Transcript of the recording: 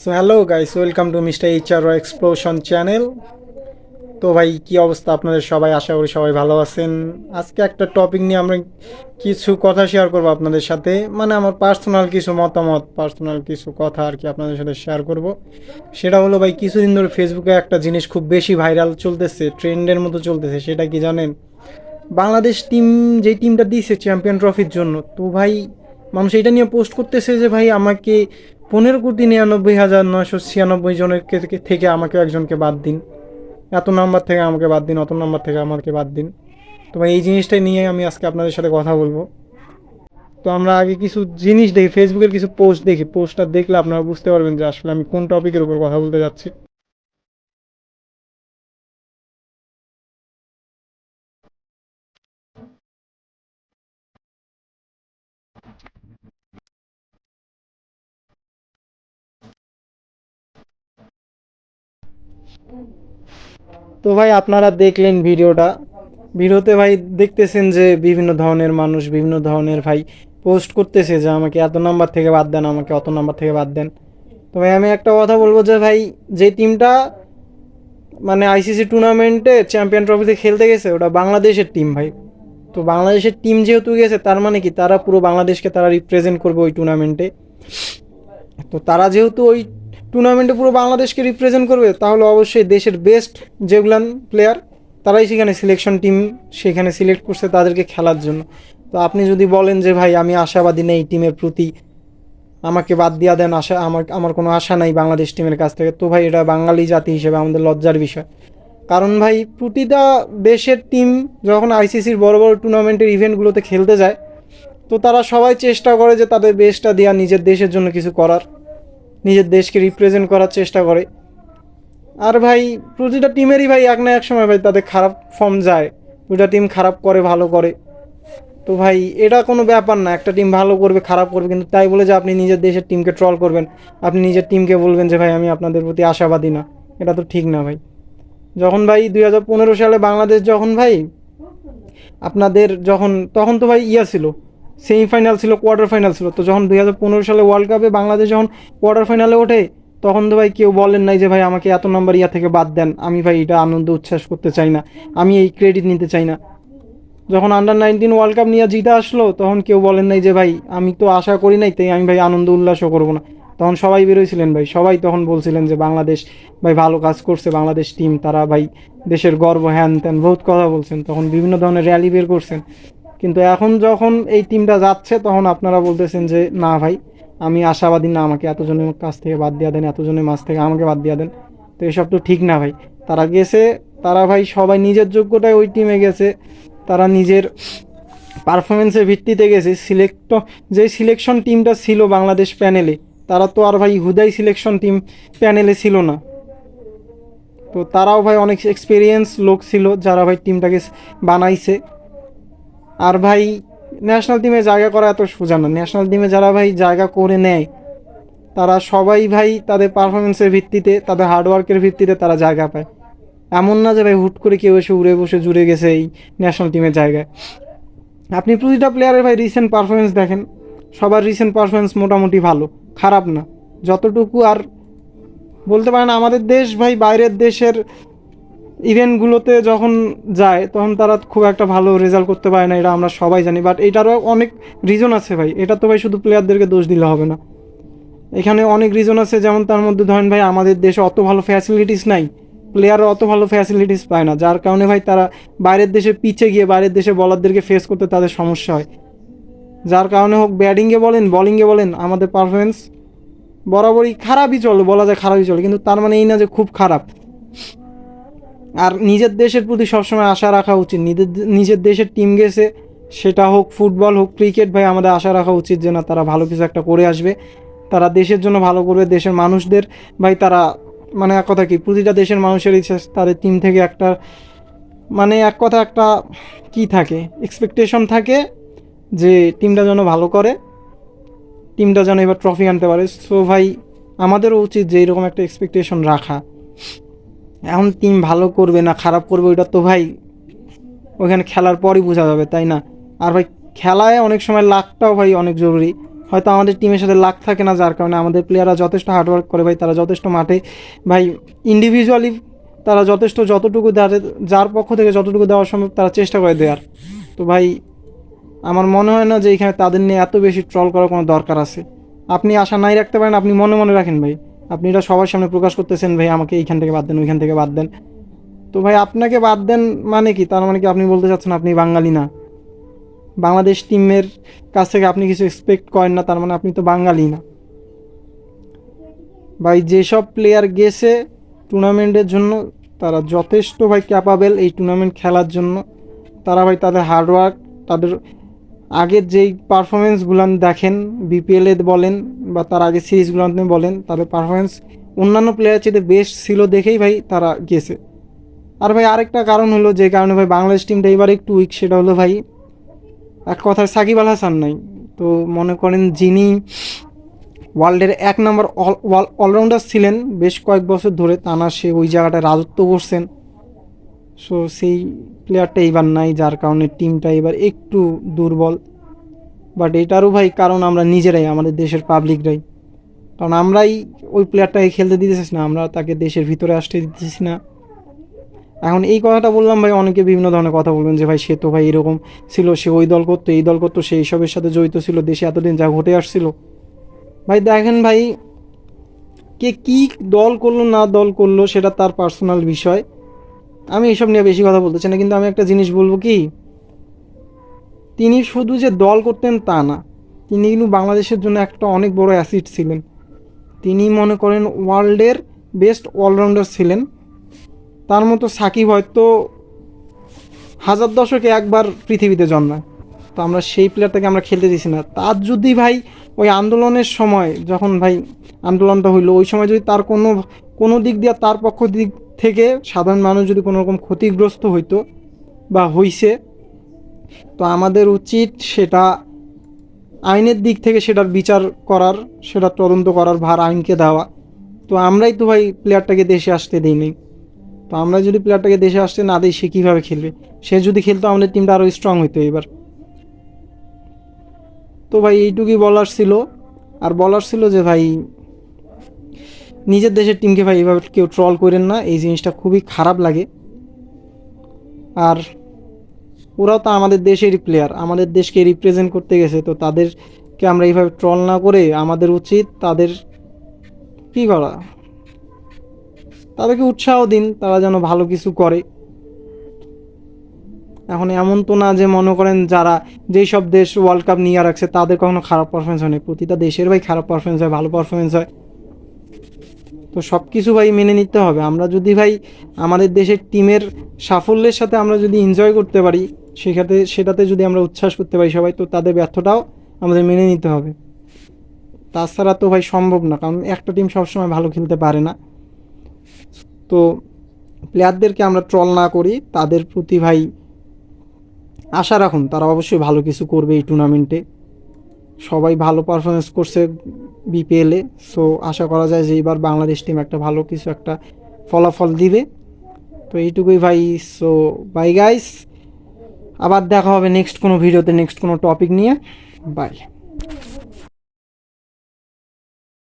So hello guys welcome to mister H R explosion channel তো ভাই, কি অবস্থা আপনাদের সবাই? আশা করি সবাই ভালো আছেন। আজকে একটা টপিক নিয়ে আমরা কিছু কথা শেয়ার করব আপনাদের সাথে। মানে আমার পার্সোনাল কিছু মতামত পার্সোনাল কিছু কথা আর কি আপনাদের সাথে শেয়ার করব। সেটা হলো ভাই, কিছুদিন ধরে ফেসবুকে একটা জিনিস খুব বেশি ভাইরাল চলতেছে, ট্রেন্ডের মতো চলতেছে, সেটা কি জানেন? বাংলাদেশ টিম যেই টিমটা দিয়েছে চ্যাম্পিয়ন ট্রফির জন্য, তো ভাই, মানুষ এটা নিয়ে পোস্ট করতেছে যে ভাই, আমাকে পনেরো কোটি নিরানব্বই হাজার নয়শো ছিয়ানব্বই জনের থেকে আমাকে একজনকে বাদ দিন। এত নাম্বার থেকে আমাকে বাদ দিন, অত নাম্বার থেকে আমাকে বাদ দিন। তো এই জিনিসটাই নিয়ে আমি আজকে আপনাদের সাথে কথা বলব। তো আমরা আগে কিছু জিনিস দেখি ফেসবুকের কিছু পোস্ট দেখি। পোস্টটা দেখলে আপনারা বুঝতে পারবেন যে আসলে আমি কোন টপিকের উপর কথা বলতে যাচ্ছি। তো ভাই আপনারা দেখলেন ভিডিওটা। ভিডিওতে ভাই দেখতেছেন যে বিভিন্ন ধরনের মানুষ, বিভিন্ন ধরনের ভাই পোস্ট করতেছে যে আমাকে এত নাম্বার থেকে বাদ দেন, আমাকে অত নাম্বার থেকে বাদ দেন। তো ভাই আমি একটা কথা বলব যে ভাই, যে টিমটা মানে আইসিসি টুর্নামেন্টে চ্যাম্পিয়ন ট্রফিতে খেলতে গেছে, ওটা বাংলাদেশের টিম ভাই। তো বাংলাদেশের টিম যেহেতু গেছে, তার মানে কি? তারা পুরো বাংলাদেশকে তারা রিপ্রেজেন্ট করবে ওই টুর্নামেন্টে তো তারা যেহেতু ওই টুর্নামেন্টে পুরো বাংলাদেশকে রিপ্রেজেন্ট করবে, তাহলে অবশ্যই দেশের বেস্ট যেগুলান প্লেয়ার তারাই সেখানে সিলেকশন টিম সেখানে সিলেক্ট করছে তাদেরকে খেলার জন্য। তো আপনি যদি বলেন যে, ভাই, আমি আশাবাদী নেই টিমের প্রতি, আমাকে বাদ দিয়া দেন, আশা, আমার আমার কোনো আশা নাই বাংলাদেশ টিমের কাছ থেকে, তো ভাই, এটা বাঙালি জাতি হিসেবে আমাদের লজ্জার বিষয়। কারণ ভাই, প্রতিটা দেশের টিম যখন আইসিসির বড় বড় টুর্নামেন্টের ইভেন্টগুলোতে খেলতে যায়, তো তারা সবাই চেষ্টা করে যে তাদের বেস্টটা দেওয়া নিজের দেশের জন্য কিছু করার। নিজের দেশকে রিপ্রেজেন্ট করার চেষ্টা করে। আর ভাই, প্রতিটা টিমেরই ভাই এক না এক সময় ভাই তাদের খারাপ ফর্ম যায়। দুটা টিম খারাপ করে, ভালো করে। তো ভাই, এটা কোনো ব্যাপার না। একটা টিম ভালো করবে, খারাপ করবে, কিন্তু তাই বলে যে আপনি নিজের দেশের টিমকে ট্রল করবেন। আপনি নিজের টিমকে বলবেন যে, ভাই, আমি আপনাদের প্রতি আশাবাদী না। এটা তো ঠিক না ভাই। যখন ভাই, দুই হাজার পনেরো সালে বাংলাদেশ যখন ভাই, আপনাদের যখন, তখন তো ভাই ইয়া ছিল। সেমিফাইনাল ছিল কোয়ার্টার ফাইনাল ছিল। তো যখন দুই হাজার পনেরো সালে ওয়ার্ল্ড কাপে বাংলাদেশ যখন কোয়ার্টার ফাইনালে ওঠে, তখন তো ভাই কেউ বলেন নাই যে ভাই আমাকে এত নম্বর ইয়া থেকে বাদ দেন। আমি ভাই এটা আনন্দ উচ্ছ্বাস করতে চাই না। আমি এই ক্রেডিট নিতে চাই না। যখন আন্ডার নাইনটিন ওয়ার্ল্ড কাপ নিয়ে জিতে আসলো, তখন কেউ বলেন নাই যে ভাই আমি তো আশা করি নাই, তাই আমি ভাই আনন্দ উল্লাসও করব না। তখন সবাই বেরোয়ছিলেন ভাই। সবাই তখন বলছিলেন যে বাংলাদেশ ভাই ভালো কাজ করছে, বাংলাদেশ টিম তারা ভাই দেশের গর্ব হ্যান ত্যান বহুত কথা বলছেন। তখন বিভিন্ন ধরনের র্যালি বের করছেন। কিন্তু এখন যখন এই টিমটা যাচ্ছে, তখন আপনারা বলতেছেন যে, না ভাই, আমি আশাবাদী না, আমাকে এতজনের কাছ থেকে বাদ দিয়া দেন, এতজনের মাছ থেকে আমাকে বাদ দিয়া দেন। তো এসব তো ঠিক না ভাই। তারা গেছে, তারা ভাই সবাই নিজের যোগ্যতায় ওই টিমে গেছে। তারা নিজের পারফরমেন্সের ভিত্তিতে গেছে। সিলেক্ট যে সিলেকশন টিমটা ছিল বাংলাদেশ প্যানেলে, তারা তো আর ভাই হুদাই সিলেকশন টিম প্যানেলে ছিল না। তো তারাও ভাই অনেক এক্সপিরিয়েন্স লোক ছিল, যারা ভাই টিমটাকে বানাইছে। আর ভাই ন্যাশনাল টিমে জায়গা করা এত সোজা না। ন্যাশনাল টিমে যারা ভাই জায়গা করে নেয়, তারা সবাই ভাই তাদের পারফরমেন্সের ভিত্তিতে, তাদের হার্ডওয়ার্কের ভিত্তিতে তারা জায়গা পায়। এমন না যে ভাই হুট করে কেউ এসে উড়ে বসে জুড়ে গেছে এই ন্যাশনাল টিমের জায়গায়। আপনি প্রতিটা প্লেয়ারের ভাই রিসেন্ট পারফরমেন্স দেখেন, সবার রিসেন্ট পারফরমেন্স মোটামুটি ভালো, খারাপ না। যতটুকু আর বলতে পারেন আমাদের দেশ ভাই, বাইরের দেশের ইভেন্টগুলোতে যখন যায়, তখন তারা খুব একটা ভালো রেজাল্ট করতে পারে না, এটা আমরা সবাই জানি। বাট এটারও অনেক রিজন আছে ভাই। এটা তো ভাই শুধু প্লেয়ারদেরকে দোষ দিলে হবে না। এখানে অনেক রিজন আছে, যেমন তার মধ্যে ধরেন ভাই আমাদের দেশে অত ভালো ফ্যাসিলিটিস নাই। প্লেয়াররা অত ভালো ফ্যাসিলিটিস পায় না, যার কারণে ভাই তারা বাইরের দেশে পিছে গিয়ে বাইরের দেশে বলারদেরকে ফেস করতে তাদের সমস্যা হয়। যার কারণে হোক ব্যাটিংয়ে বলেন বলিংয়ে বলেন, আমাদের পারফরমেন্স বরাবরই খারাপই চলে, বলা যায় খারাপই চলে। কিন্তু তার মানে এই না যে খুব খারাপ। আর নিজের দেশের প্রতি সবসময় আশা রাখা উচিত। নিজের নিজের দেশের টিম গেছে, সেটা হোক ফুটবল হোক ক্রিকেট ভাই, আমাদের আশা রাখা উচিত যে না, তারা ভালো কিছু একটা করে আসবে। তারা দেশের জন্য ভালো করবে, দেশের মানুষদের, ভাই, তারা মানে এক কথা কি, প্রতিটা দেশের মানুষের ইচ্ছা, তাদের টিম থেকে একটা মানে এক কথা একটা কি থাকে এক্সপেকটেশন থাকে যে টিমটা যেন ভালো করে টিমটা যেন এবার ট্রফি আনতে পারে। সো ভাই, আমাদেরও উচিত যে এরকম একটা এক্সপেকটেশন রাখা। এখন টিম ভালো করবে না, খারাপ করবে, ওইটা তো ভাই ওইখানে খেলার পরই বোঝা যাবে, তাই না? আর ভাই খেলায় অনেক সময় লাকটাও ভাই অনেক জরুরি। হয়তো আমাদের টিমের সাথে লাক থাকে না, যার কারণে আমাদের প্লেয়াররা যথেষ্ট হার্ডওয়ার্ক করে ভাই, তারা যথেষ্ট মাঠে ভাই ইন্ডিভিজুয়ালি তারা যথেষ্ট যতটুকু দেওয়ার যার পক্ষ থেকে যতটুকু দেওয়া সম্ভব তারা চেষ্টা করে দেওয়ার তো ভাই আমার মনে হয় না যে এখানে তাদের নিয়ে এত বেশি ট্রল করার কোনো দরকার আছে। আপনি আশা নাই রাখতে পারেন, আপনি মনে মনে রাখেন ভাই। আপনি এটা সবার সামনে প্রকাশ করতেছেন, ভাই, আমাকে এইখান থেকে বাদ দেন, ওইখান থেকে বাদ দেন। তো ভাই, আপনাকে বাদ দেন মানে কি? তার মানে কি আপনি বলতে চাচ্ছেন আপনি বাঙালি না? বাংলাদেশ টিমের কাছ থেকে আপনি কিছু এক্সপেক্ট করেন না, তার মানে আপনি তো বাঙালি না। ভাই, যেসব প্লেয়ার গেছে টুর্নামেন্টের জন্য, তারা যথেষ্ট ভাই ক্যাপাবেল এই টুর্নামেন্ট খেলার জন্য। তারা ভাই তাদের হার্ডওয়ার্ক তাদের আগের যেই পারফরমেন্সগুলো দেখেন বিপিএলে বলেন বা তার আগে সিরিজগুলোতে বলেন, তাদের পারফরমেন্স অন্যান্য প্লেয়ার চেয়ে বেস্ট ছিল দেখেই ভাই তারা গেছে। আর ভাই আরেকটা কারণ হলো যে কারণে ভাই বাংলাদেশ টিমটা এবার একটু উইক সেটা হলো ভাই এক কথায় সাকিব আল হাসান নাই। তো মনে করেন যিনি ওয়ার্ল্ডের এক নম্বর অলরাউন্ডার ছিলেন বেশ কয়েক বছর ধরে তানা সে ওই জায়গাটায় রাজত্ব করছেন। সো সেই প্লেয়ারটা এবার নাই, যার কারণে টিমটা এবার একটু দুর্বল। বাট এটারও ভাই কারণ আমরা নিজেরাই, আমাদের দেশের পাবলিকরাই কারণ আমরাই ওই প্লেয়ারটাকে খেলতে দিতেছিস না, আমরা তাকে দেশের ভিতরে আসতে দিতেছি না। এখন এই কথাটা বললাম ভাই, অনেকে বিভিন্ন ধরনের কথা বলবেন যে ভাই, সে তো ভাই এরকম ছিল, সে ওই দল করতো, এই দল করতো, সে এইসবের সাথে জড়িত ছিল, দেশে এতদিন যা ঘটে আসছিল। ভাই দেখেন ভাই, কে কি দল করল, না দল করল, সেটা তার পার্সোনাল বিষয়। আমি এসব নিয়ে বেশি কথা বলতে চাই না, কিন্তু আমি একটা জিনিস বলব কি? তিনি শুধু যে দল করতেন তা না, তিনি কিন্তু বাংলাদেশের জন্য একটা অনেক বড় অ্যাসিড ছিলেন। তিনি মনে করেন ওয়ার্ল্ডের বেস্ট অলরাউন্ডার ছিলেন। তার মতো সাকিব হয়তো হাজার দশকে একবার পৃথিবীতে জন্মায়। তো আমরা সেই প্লেয়ারটাকে আমরা খেলতে দিছি না। তার যদি ভাই ওই আন্দোলনের সময়, যখন ভাই আন্দোলনটা হইল, ওই সময় যদি তার কোনো কোনো দিক দিয়ে তার পক্ষ দিক থেকে সাধারণ মানুষ যদি কোনো রকম ক্ষতিগ্রস্ত হইতো বা হইছে, তো আমাদের উচিত সেটা আইনের দিক থেকে সেটার বিচার করার, সেটা তদন্ত করার ভার আইনকে দেওয়া। তো আমরাই তো ভাই প্লেয়ারটাকে দেশে আসতে দিই নাই তো আমরা যদি প্লেয়ারটাকে দেশে আসতে না দিই, সে কীভাবে খেলবে? সে যদি খেলতো, আমাদের টিমটা আরও স্ট্রং হইতো এবার। তো ভাই এইটুকুই বলার ছিল। আর বলার ছিল যে ভাই নিজের দেশের টিমকে ভাই এভাবে কেউ ট্রল করেন না, এই জিনিসটা খুবই খারাপ লাগে। আর ওরাও তো আমাদের দেশেরই প্লেয়ার আমাদের দেশকে রিপ্রেজেন্ট করতে গেছে, তো তাদেরকে আমরা এইভাবে ট্রল না করে আমাদের উচিত তাদের কি করা? তাদেরকে উৎসাহ দিন, তারা যেন ভালো কিছু করে। এখন এমন তো না যে মনে করেন যারা যেই সব দেশ ওয়ার্ল্ড কাপ নিয়ে রাখছে, তাদের কখনো খারাপ পারফরমেন্স হয় না প্রতিটা দেশের ভাই খারাপ পারফরমেন্স হয়, ভালো পারফরমেন্স হয়। তো সব কিছু ভাই মেনে নিতে হবে। আমরা যদি ভাই আমাদের দেশের টিমের সাফল্যের সাথে আমরা যদি এনজয় করতে পারি সেখানে সেটাতে যদি আমরা উচ্ছ্বাস করতে পারি সবাই, তো তাদের ব্যর্থটাও আমাদের মেনে নিতে হবে। তাছাড়া তো ভাই সম্ভব না, কারণ একটা টিম সবসময় ভালো খেলতে পারে না। তো প্লেয়ারদেরকে আমরা ট্রল না করি, তাদের প্রতি ভাই আশা রাখুন, তারা অবশ্যই ভালো কিছু করবে এই টুর্নামেন্টে সবাই ভালো পারফরমেন্স করছে বিপিএলে সো আশা করা যায় যে এবার বাংলাদেশ টিম একটা ভালো কিছু একটা ফলাফল দিবে। তো এইটুকুই ভাই। সো বাই গাইস আবার দেখা হবে নেক্সট কোনো ভিডিওতে নেক্সট কোনো টপিক নিয়ে। বাই